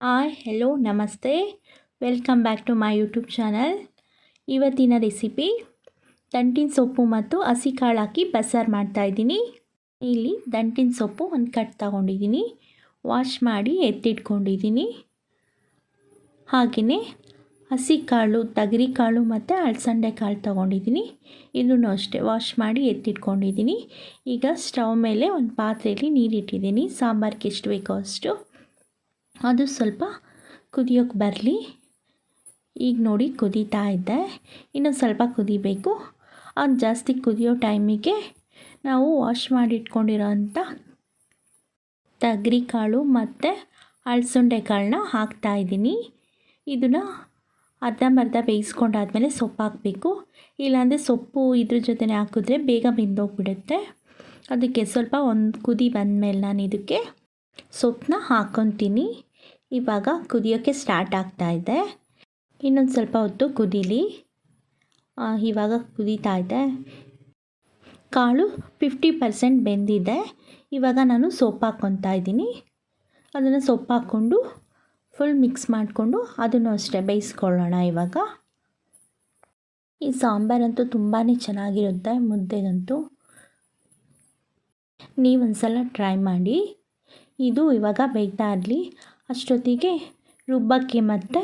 Hi hello ನಮಸ್ತೆ. Welcome back to my YouTube channel ಇವತ್ತಿನ recipe ದಂಟಿನ ಸೊಪ್ಪು ಮತ್ತು ಹಸಿ ಕಾಳು ಹಾಕಿ ಬಸ್ಸಾರು ಮಾಡ್ತಾಯಿದ್ದೀನಿ ಇಲ್ಲಿ ದಂಟಿನ ಸೊಪ್ಪು ಒಂದು ಕಟ್ ತಗೊಂಡಿದ್ದೀನಿ. ವಾಶ್ ಮಾಡಿ ಎತ್ತಿಟ್ಕೊಂಡಿದ್ದೀನಿ. ಹಾಗೆಯೇ ಹಸಿ ಕಾಳು, ತಗರಿ ಕಾಳು ಮತ್ತು ಅಳಸಂದೆ ಕಾಳು ತೊಗೊಂಡಿದ್ದೀನಿ. ಇದನ್ನು ಅಷ್ಟೇ ವಾಶ್ ಮಾಡಿ ಎತ್ತಿಟ್ಕೊಂಡಿದ್ದೀನಿ. ಈಗ ಸ್ಟವ್ ಮೇಲೆ ಒಂದು ಪಾತ್ರೆಯಲ್ಲಿ ನೀರಿಟ್ಟಿದ್ದೀನಿ ಸಾಂಬಾರಿಗೆ ಎಷ್ಟು ಬೇಕೋ ಅಷ್ಟು. ಅದು ಸ್ವಲ್ಪ ಕುದಿಯೋಕ್ಕೆ ಬರಲಿ. ಈಗ ನೋಡಿ ಕುದೀತಾ ಇದ್ದೆ. ಇನ್ನೊಂದು ಸ್ವಲ್ಪ ಕುದಿಬೇಕು. ಅದು ಜಾಸ್ತಿ ಕುದಿಯೋ ಟೈಮಿಗೆ ನಾವು ವಾಶ್ ಮಾಡಿ ತಗ್ರಿ ಅಂಥ ತಗರಿ ಕಾಳು ಮತ್ತು ಅಳಸಂಡೆ ಕಾಳನ್ನ ಹಾಕ್ತಾಯಿದ್ದೀನಿ ಇದನ್ನು ಅರ್ಧಂಬರ್ಧ ಬೇಯಿಸ್ಕೊಂಡಾದ್ಮೇಲೆ ಸೊಪ್ಪು ಹಾಕಬೇಕು. ಇಲ್ಲಾಂದರೆ ಸೊಪ್ಪು ಇದ್ರ ಜೊತೆನೆ ಹಾಕಿದ್ರೆ ಬೇಗ ಬೆಂದೋಗ್ಬಿಡುತ್ತೆ. ಅದಕ್ಕೆ ಸ್ವಲ್ಪ ಒಂದು ಕುದಿ ಬಂದಮೇಲೆ ನಾನು ಇದಕ್ಕೆ ಸೊಪ್ಪನ್ನ ಹಾಕ್ಕೊತೀನಿ ಇವಾಗ ಕುದಿಯೋಕ್ಕೆ ಸ್ಟಾರ್ಟ್ ಆಗ್ತಾ ಇದೆ. ಇನ್ನೊಂದು ಸ್ವಲ್ಪ ಹೊತ್ತು ಕುದೀಲಿ. ಇವಾಗ ಕುದೀತಾ ಇದೆ. ಕಾಳು ಫಿಫ್ಟಿ ಪರ್ಸೆಂಟ್ ಬೆಂದಿದೆ. ಇವಾಗ ನಾನು ಸೋಪ್ ಹಾಕ್ಕೊತಾ ಇದ್ದೀನಿ. ಅದನ್ನು ಸೊಪ್ಪು ಹಾಕ್ಕೊಂಡು ಫುಲ್ ಮಿಕ್ಸ್ ಮಾಡಿಕೊಂಡು ಅದನ್ನು ಅಷ್ಟೇ ಬೇಯಿಸ್ಕೊಳ್ಳೋಣ ಇವಾಗ. ಈ ಸಾಂಬಾರಂತೂ ತುಂಬಾ ಚೆನ್ನಾಗಿರುತ್ತೆ, ಮುದ್ದೆಗಂತೂ. ನೀವೊಂದ್ಸಲ ಟ್ರೈ ಮಾಡಿ. ಇದು ಇವಾಗ ಬೇಯ್ತಾ ಇರಲಿ. ಅಷ್ಟೊತ್ತಿಗೆ ರುಬ್ಬಕ್ಕೆ ಮತ್ತು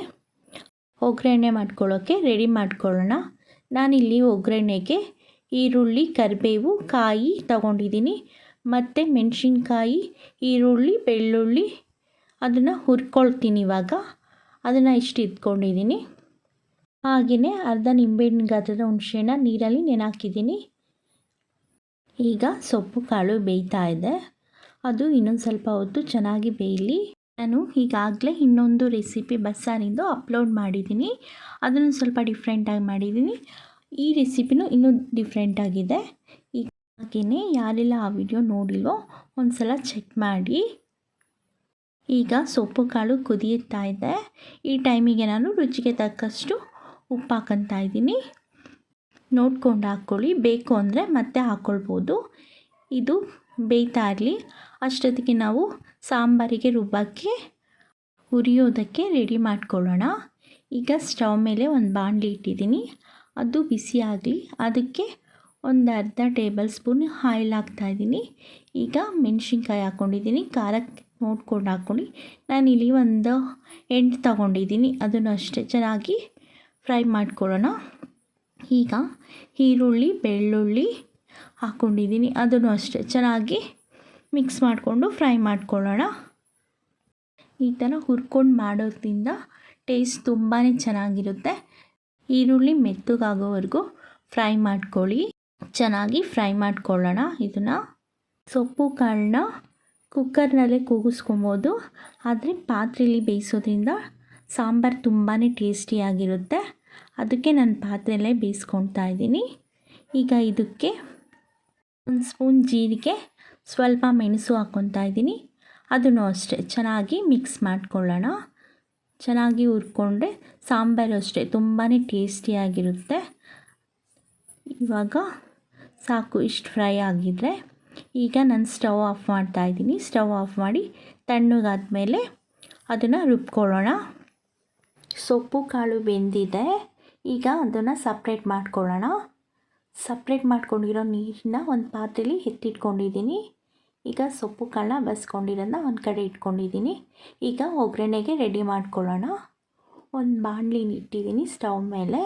ಒಗ್ಗರಣೆ ಮಾಡ್ಕೊಳ್ಳೋಕ್ಕೆ ರೆಡಿ ಮಾಡ್ಕೊಳ್ಳೋಣ. ನಾನಿಲ್ಲಿ ಒಗ್ಗರಣೆಗೆ ಈರುಳ್ಳಿ, ಕರಿಬೇವು, ಕಾಯಿ ತಗೊಂಡಿದ್ದೀನಿ. ಮತ್ತು ಮೆಣಸಿನ್ಕಾಯಿ, ಈರುಳ್ಳಿ, ಬೆಳ್ಳುಳ್ಳಿ ಅದನ್ನು ಹುರ್ಕೊಳ್ತೀನಿ ಇವಾಗ. ಅದನ್ನು ಇಷ್ಟು ಇದ್ಕೊಂಡಿದ್ದೀನಿ ಹಾಗೆಯೇ ಅರ್ಧ ನಿಂಬೆಹಣ್ಣು ಗಾತ್ರದ ಹುಣಸೆಹಣ್ಣ ನೀರಲ್ಲಿ ನೆನಾಕಿದ್ದೀನಿ. ಈಗ ಸೊಪ್ಪು ಕಾಳು ಬೇಯ್ತಾ ಇದೆ. ಅದು ಇನ್ನೊಂದು ಸ್ವಲ್ಪ ಹೊತ್ತು ಚೆನ್ನಾಗಿ ಬೇಯಲಿ. ನಾನು ಈಗಾಗಲೇ ಇನ್ನೊಂದು ರೆಸಿಪಿ ಬಸ್ಸಾರಿಂದು ಅಪ್ಲೋಡ್ ಮಾಡಿದ್ದೀನಿ. ಅದನ್ನು ಸ್ವಲ್ಪ ಡಿಫ್ರೆಂಟಾಗಿ ಮಾಡಿದ್ದೀನಿ. ಈ ರೆಸಿಪಿನೂ ಇನ್ನೂ ಡಿಫ್ರೆಂಟಾಗಿದೆ ಈಗ ಹಾಗೆಯೇ ಯಾರೆಲ್ಲ ಆ ವಿಡಿಯೋ ನೋಡಿಲ್ವೋ ಒಂದು ಸಲ ಚೆಕ್ ಮಾಡಿ. ಈಗ ಸೊಪ್ಪು ಕಾಳು ಕುದಿಯುತ್ತಾ ಇದೆ. ಈ ಟೈಮಿಗೆ ನಾನು ರುಚಿಗೆ ತಕ್ಕಷ್ಟು ಉಪ್ಪು ಹಾಕೊತಾ ಇದ್ದೀನಿ. ನೋಡ್ಕೊಂಡು ಹಾಕ್ಕೊಳ್ಳಿ. ಬೇಕು ಅಂದರೆ ಮತ್ತೆ ಹಾಕ್ಕೊಳ್ಬೋದು. ಇದು ಬೇಯ್ತಾ ಇರಲಿ. ಅಷ್ಟೊತ್ತಿಗೆ ನಾವು ಸಾಂಬಾರಿಗೆ ರುಬ್ಬಕ್ಕೆ ಹುರಿಯೋದಕ್ಕೆ ರೆಡಿ ಮಾಡ್ಕೊಳ್ಳೋಣ. ಈಗ ಸ್ಟವ್ ಮೇಲೆ ಒಂದು ಬಾಣಲಿ ಇಟ್ಟಿದ್ದೀನಿ. ಅದು ಬಿಸಿ ಆಗಲಿ. ಅದಕ್ಕೆ ಒಂದು ಅರ್ಧ ಟೇಬಲ್ ಸ್ಪೂನ್ ಆಯಿಲ್ ಹಾಕ್ತಾಯಿದ್ದೀನಿ ಈಗ ಮೆಣಸಿನ್ಕಾಯಿ ಹಾಕ್ಕೊಂಡಿದ್ದೀನಿ ಖಾರಕ್ಕೆ ನೋಡ್ಕೊಂಡು ಹಾಕ್ಕೊಳ್ಳಿ. ನಾನಿಲ್ಲಿ ಒಂದು ಎಂಟು ತಗೊಂಡಿದ್ದೀನಿ. ಅದನ್ನು ಅಷ್ಟೇ ಚೆನ್ನಾಗಿ ಫ್ರೈ ಮಾಡ್ಕೊಳ್ಳೋಣ. ಈಗ ಈರುಳ್ಳಿ, ಬೆಳ್ಳುಳ್ಳಿ ಹಾಕ್ಕೊಂಡಿದ್ದೀನಿ ಅದನ್ನು ಅಷ್ಟೇ ಚೆನ್ನಾಗಿ ಮಿಕ್ಸ್ ಮಾಡಿಕೊಂಡು ಫ್ರೈ ಮಾಡ್ಕೊಳ್ಳೋಣ. ಈ ಥರ ಹುರ್ಕೊಂಡು ಮಾಡೋದ್ರಿಂದ ಟೇಸ್ಟ್ ತುಂಬಾ ಚೆನ್ನಾಗಿರುತ್ತೆ. ಈರುಳ್ಳಿ ಮೆತ್ತಗಾಗೋವರೆಗೂ ಫ್ರೈ ಮಾಡ್ಕೊಳ್ಳಿ. ಚೆನ್ನಾಗಿ ಫ್ರೈ ಮಾಡ್ಕೊಳ್ಳೋಣ ಇದನ್ನು. ಸೊಪ್ಪು, ಕಾಳನ್ನ ಕುಕ್ಕರ್ನಲ್ಲೇ ಕೂಗಿಸ್ಕೊಬೋದು. ಆದರೆ ಪಾತ್ರೆಯಲ್ಲಿ ಬೇಯಿಸೋದ್ರಿಂದ ಸಾಂಬಾರು ತುಂಬಾ ಟೇಸ್ಟಿಯಾಗಿರುತ್ತೆ ಅದಕ್ಕೆ ನಾನು ಪಾತ್ರೆಯಲ್ಲೇ ಬೇಯಿಸ್ಕೊತಾ ಇದ್ದೀನಿ. ಈಗ ಇದಕ್ಕೆ ಒಂದು ಸ್ಪೂನ್ ಜೀರಿಗೆ, ಸ್ವಲ್ಪ ಮೆಣಸು ಹಾಕ್ಕೊತಾ ಇದ್ದೀನಿ. ಅದನ್ನು ಅಷ್ಟೇ, ಚೆನ್ನಾಗಿ ಮಿಕ್ಸ್ ಮಾಡ್ಕೊಳ್ಳೋಣ. ಚೆನ್ನಾಗಿ ಹುರ್ಕೊಂಡ್ರೆ ಸಾಂಬಾರು ಅಷ್ಟೇ ತುಂಬಾ ಟೇಸ್ಟಿಯಾಗಿರುತ್ತೆ ಇವಾಗ ಸಾಕು, ಇಷ್ಟು ಫ್ರೈ ಆಗಿದ್ದರೆ ಈಗ ನಾನು ಸ್ಟವ್ ಆಫ್ ಮಾಡ್ತಾ ಇದ್ದೀನಿ. ಸ್ಟವ್ ಆಫ್ ಮಾಡಿ ತಣ್ಣಗಾದ್ಮೇಲೆ ಅದನ್ನು ರುಬ್ಕೊಳ್ಳೋಣ. ಸೊಪ್ಪು ಕಾಳು ಬೆಂದಿದೆ. ಈಗ ಅದನ್ನು ಸಪ್ರೇಟ್ ಮಾಡ್ಕೊಳ್ಳೋಣ. ಸಪ್ರೇಟ್ ಮಾಡ್ಕೊಂಡಿರೋ ನೀರನ್ನ ಒಂದು ಪಾತ್ರೆಲಿ ಎತ್ತಿಟ್ಕೊಂಡಿದ್ದೀನಿ ಈಗ ಸೊಪ್ಪು ಬಸ್ಕೊಂಡಿರೋದನ್ನ ಒಂದು ಕಡೆ ಇಟ್ಕೊಂಡಿದ್ದೀನಿ. ಈಗ ಒಗ್ಗರಣೆಗೆ ರೆಡಿ ಮಾಡ್ಕೊಳ್ಳೋಣ. ಒಂದು ಬಾಣ್ಲಿನ ಇಟ್ಟಿದ್ದೀನಿ ಸ್ಟವ್ ಮೇಲೆ.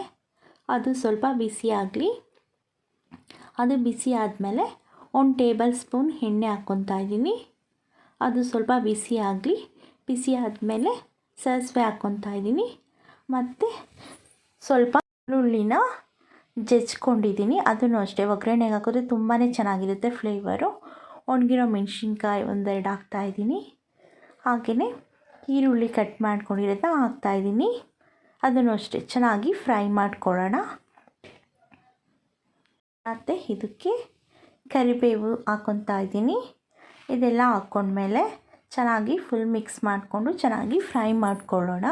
ಅದು ಸ್ವಲ್ಪ ಬಿಸಿ ಆಗಲಿ. ಅದು ಬಿಸಿ ಆದಮೇಲೆ ಒಂದು ಟೇಬಲ್ ಸ್ಪೂನ್ ಎಣ್ಣೆ ಹಾಕ್ಕೊತಾ ಇದ್ದೀನಿ. ಅದು ಸ್ವಲ್ಪ ಬಿಸಿ ಆಗಲಿ. ಬಿಸಿ ಆದಮೇಲೆ ಸಾಸಿವೆ ಹಾಕ್ಕೊತಾ ಇದ್ದೀನಿ. ಮತ್ತು ಸ್ವಲ್ಪ ಈರುಳ್ಳಿನ ಜಜ್ಕೊಂಡಿದ್ದೀನಿ ಅದನ್ನು ಅಷ್ಟೇ. ಒಗ್ಗರಣೆಗೆ ಹಾಕಿದ್ರೆ ತುಂಬಾ ಚೆನ್ನಾಗಿರುತ್ತೆ ಫ್ಲೇವರು ಒಣಗಿರೋ ಮೆಣಸಿನ್ಕಾಯಿ ಒಂದೆರಡು ಹಾಕ್ತಾಯಿದ್ದೀನಿ ಹಾಗೆಯೇ ಈರುಳ್ಳಿ ಕಟ್ ಮಾಡ್ಕೊಂಡಿರೋದನ್ನ ಹಾಕ್ತಾಯಿದ್ದೀನಿ ಅದನ್ನು ಅಷ್ಟೇ. ಚೆನ್ನಾಗಿ ಫ್ರೈ ಮಾಡ್ಕೊಳ್ಳೋಣ. ಮತ್ತು ಇದಕ್ಕೆ ಕರಿಬೇವು ಹಾಕೊತಾ ಇದ್ದೀನಿ. ಇದೆಲ್ಲ ಹಾಕ್ಕೊಂಡ್ಮೇಲೆ ಚೆನ್ನಾಗಿ ಫುಲ್ ಮಿಕ್ಸ್ ಮಾಡಿಕೊಂಡು ಚೆನ್ನಾಗಿ ಫ್ರೈ ಮಾಡ್ಕೊಳ್ಳೋಣ.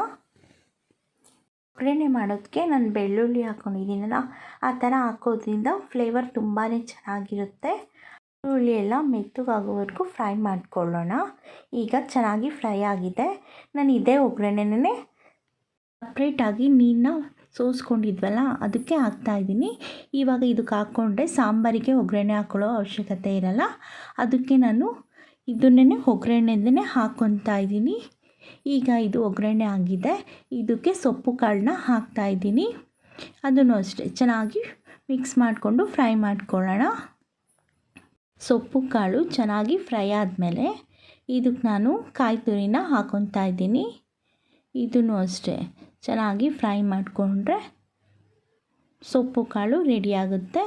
ಒಗ್ಗರಣೆ ಮಾಡೋದಕ್ಕೆ ನಾನು ಬೆಳ್ಳುಳ್ಳಿ ಹಾಕ್ಕೊಂಡಿದ್ದೀನಲ್ಲ ಆ ಥರ ಹಾಕೋದ್ರಿಂದ ಫ್ಲೇವರ್ ತುಂಬಾ ಚೆನ್ನಾಗಿರುತ್ತೆ. ಈರುಳ್ಳಿ ಎಲ್ಲ ಮೆತ್ತಗಾಗೋವರೆಗೂ ಫ್ರೈ ಮಾಡ್ಕೊಳ್ಳೋಣ. ಈಗ ಚೆನ್ನಾಗಿ ಫ್ರೈ ಆಗಿದೆ. ನಾನು ಇದೇ ಒಗ್ಗರಣೆನೇ ಸಪ್ರೇಟಾಗಿ ನೀರನ್ನ ಸೋಸ್ಕೊಂಡಿದ್ವಲ್ಲ, ಅದಕ್ಕೆ ಹಾಕ್ತಾಯಿದ್ದೀನಿ ಇವಾಗ ಇದಕ್ಕೆ ಹಾಕ್ಕೊಂಡ್ರೆ ಸಾಂಬಾರಿಗೆ ಒಗ್ಗರಣೆ ಹಾಕ್ಕೊಳ್ಳೋ ಅವಶ್ಯಕತೆ ಇರಲ್ಲ. ಅದಕ್ಕೆ ನಾನು ಇದನ್ನೇ ಒಗ್ಗರಣೆಯಿಂದನೇ ಹಾಕ್ಕೊತಾ ಇದ್ದೀನಿ. ಈಗ ಇದು ಒಗ್ಗರಣೆ ಆಗಿದೆ. ಇದಕ್ಕೆ ಸೊಪ್ಪು ಕಾಳನ್ನ ಹಾಕ್ತಾಯಿದ್ದೀನಿ ಅದನ್ನು ಅಷ್ಟೇ ಚೆನ್ನಾಗಿ ಮಿಕ್ಸ್ ಮಾಡಿಕೊಂಡು ಫ್ರೈ ಮಾಡ್ಕೊಳ್ಳೋಣ. ಸೊಪ್ಪು ಕಾಳು ಚೆನ್ನಾಗಿ ಫ್ರೈ ಆದಮೇಲೆ ಇದಕ್ಕೆ ನಾನು ಕಾಯಿ ತುರಿನ ಹಾಕೊತಾ ಇದ್ದೀನಿ. ಇದನ್ನು ಅಷ್ಟೇ ಚೆನ್ನಾಗಿ ಫ್ರೈ ಮಾಡಿಕೊಂಡ್ರೆ ಸೊಪ್ಪು ಕಾಳು ರೆಡಿಯಾಗುತ್ತೆ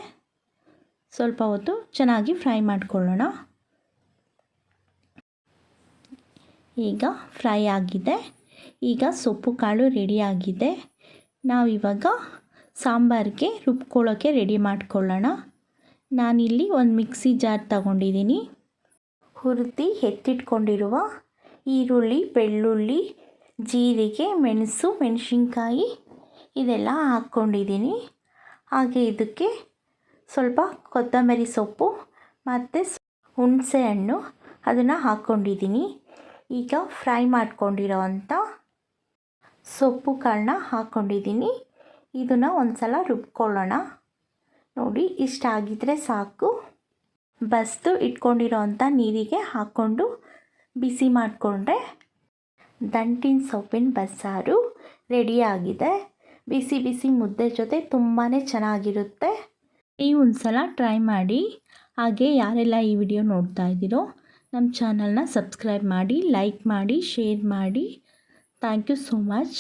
ಸ್ವಲ್ಪ ಹೊತ್ತು ಚೆನ್ನಾಗಿ ಫ್ರೈ ಮಾಡ್ಕೊಳ್ಳೋಣ. ಈಗ ಫ್ರೈ ಆಗಿದೆ. ಈಗ ಸೊಪ್ಪು ಕಾಳು ರೆಡಿಯಾಗಿದೆ ನಾವಿವಾಗ ಸಾಂಬಾರಿಗೆ ರುಬ್ಕೊಳ್ಳೋಕ್ಕೆ ರೆಡಿ ಮಾಡ್ಕೊಳ್ಳೋಣ. ನಾನಿಲ್ಲಿ ಒಂದು ಮಿಕ್ಸಿ ಜಾರ್ ತಗೊಂಡಿದ್ದೀನಿ ಹುರಿದು ಎತ್ತಿಟ್ಕೊಂಡಿರುವ ಈರುಳ್ಳಿ, ಬೆಳ್ಳುಳ್ಳಿ, ಜೀರಿಗೆ, ಮೆಣಸು, ಮೆಣಸಿನ್ಕಾಯಿ ಇದೆಲ್ಲ ಹಾಕ್ಕೊಂಡಿದ್ದೀನಿ ಹಾಗೆ ಇದಕ್ಕೆ ಸ್ವಲ್ಪ ಕೊತ್ತಂಬರಿ ಸೊಪ್ಪು ಮತ್ತು ಹುಣಸೆ ಹಣ್ಣು ಅದನ್ನು ಹಾಕ್ಕೊಂಡಿದ್ದೀನಿ ಈಗ ಫ್ರೈ ಮಾಡ್ಕೊಂಡಿರೋ ಅಂಥ ಸೊಪ್ಪು ಕಾಳನ್ನ ಹಾಕ್ಕೊಂಡಿದ್ದೀನಿ. ಇದನ್ನು ಒಂದು ಸಲ ರುಬ್ಕೊಳ್ಳೋಣ. ನೋಡಿ, ಇಷ್ಟ ಆಗಿದ್ದರೆ ಸಾಕು. ಬಸ್ದು ಇಟ್ಕೊಂಡಿರೋ ಅಂಥ ನೀರಿಗೆ ಹಾಕ್ಕೊಂಡು ಬಿಸಿ ಮಾಡಿಕೊಂಡ್ರೆ ದಂಟಿನ ಸೊಪ್ಪಿನ ಬಸ್ಸಾರು ರೆಡಿಯಾಗಿದೆ ಬಿಸಿ ಬಿಸಿ ಮುದ್ದೆ ಜೊತೆ ತುಂಬಾ ಚೆನ್ನಾಗಿರುತ್ತೆ. ನೀವು ಒಂದು ಸಲ ಟ್ರೈ ಮಾಡಿ. ಹಾಗೆ ಯಾರೆಲ್ಲ ಈ ವಿಡಿಯೋ ನೋಡ್ತಾ ಇದ್ದೀರೋ ನಮ್ಮ ಚಾನಲ್ನ ಸಬ್ಸ್ಕ್ರೈಬ್ ಮಾಡಿ ಲೈಕ್ ಮಾಡಿ ಶೇರ್ ಮಾಡಿ. Thank you so much